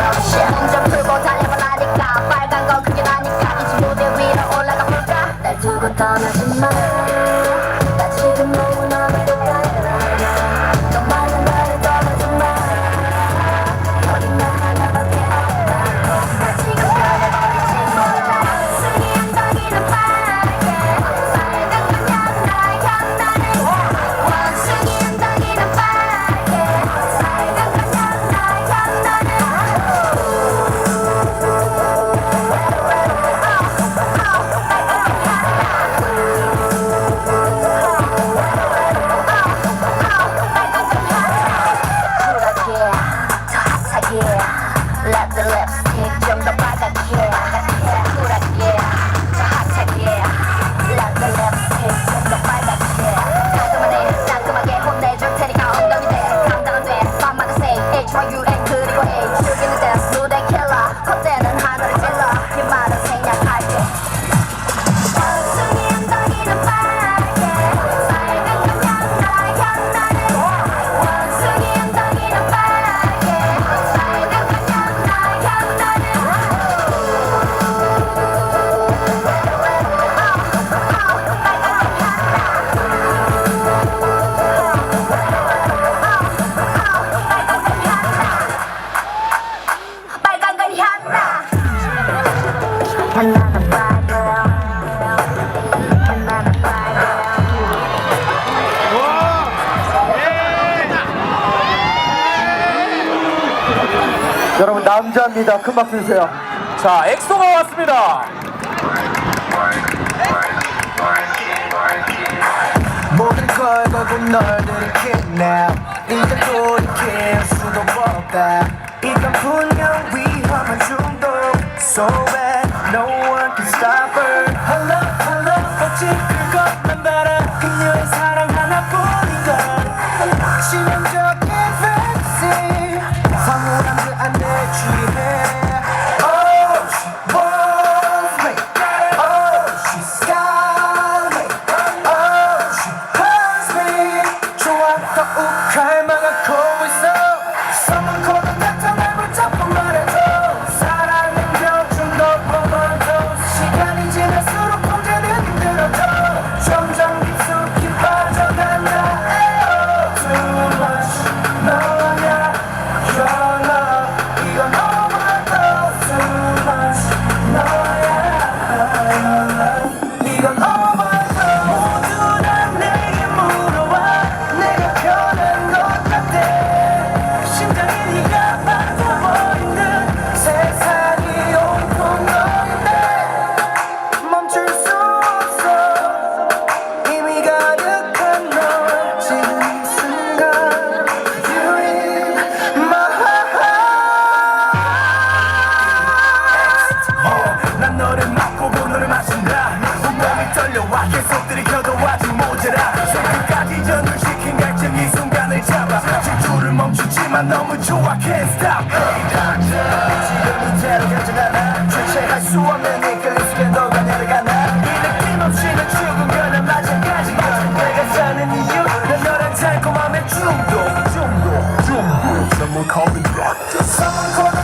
없이 한점 풀고 다녀봐 나니까. 빨간 거 그게 나니까. 이제 무대 위로 올라가 볼까? 날 두고 떠나지 마. 여러분 남자입니다. 큰 박수 주세요. 자, 엑소가 왔습니다. 모든 걸 걸고 널 들이킬 now 이제 돌이킬 수도 없다 이건 분명 위험한 중독 So bad 계속 들이켜도 아직 모자라. 끝까지 전을 시킨 갈증 이 순간을 잡아. 질주를 멈추지만 너무 좋아. Can't stop. Hey doctor 지금 이대로 가지 않아 주체할 수 없는 이끌린 속에 너가 내려가나? 이 느낌 없이 는 죽은 거나 마찬가지. 내가 사는 이유 난 너란 달콤함에 중독. 중독. 중독. Someone call me doctor Someone call me